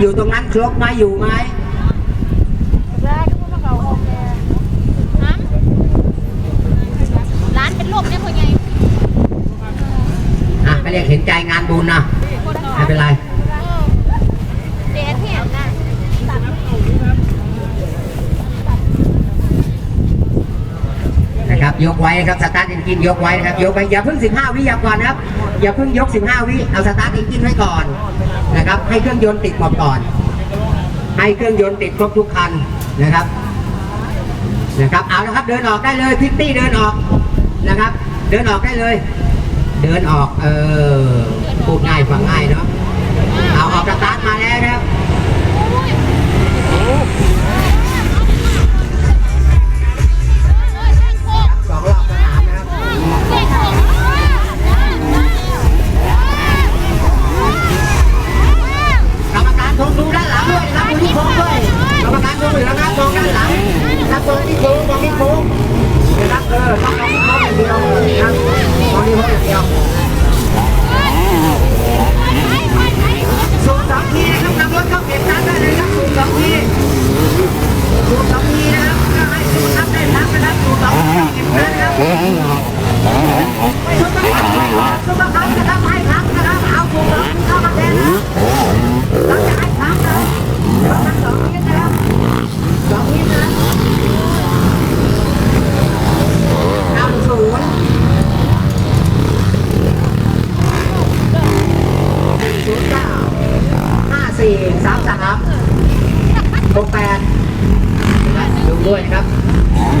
อยู่ตรงนั้นครบไหมอยู่ไหมร้านเป็นลมเนี่ยพ่อใหญ่อะก็เรียกเห็นใจงานบุญนะไม่เป็นไรเด็ดเห็นนะนะครับยกไว้นะครับสตาร์ทอินจินยกไว้นะครับยกไปอย่าเพิ่ง15วิอย่าก่อนนะครับ อย่าเพิ่งยก 15 วิ เอาสตาร์ทอินจินไว้ก่อนนะครับ ให้เครื่องยนต์ติดหมดก่อน ให้เครื่องยนต์ติดครบทุกคันนะครับ นะครับ เอาละครับ เดินออกได้เลยพิตตี้เดินออกนะครับ เดินออกได้เลย เดินออก เออ นะครับมองที่โค้งมองที่โค้งนะครับเออต้องมองที่โค้งอย่างเดียวนะ สามสามหกแปดดูด้วยนะครับ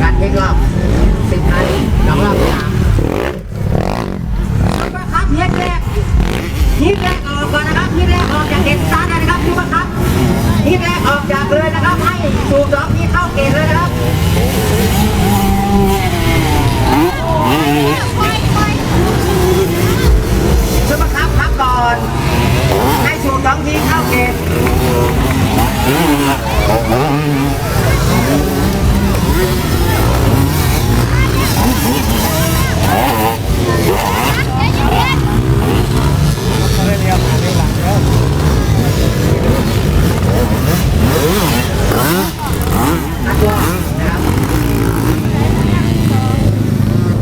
การเทครอบสิบไทยสองรอบสามบังคับเทียบแรกทแรกออกก่อนนะครับทีแรกออกจากเกณฑ์าร์นะครับทุกครับทีแรกออกจากเลยนะครับให้สูบสองนี้เข้าเกณเลยนะครับช่วยบังคับครับก่อนให้สูบสองทีเข้าเกณ Thank you.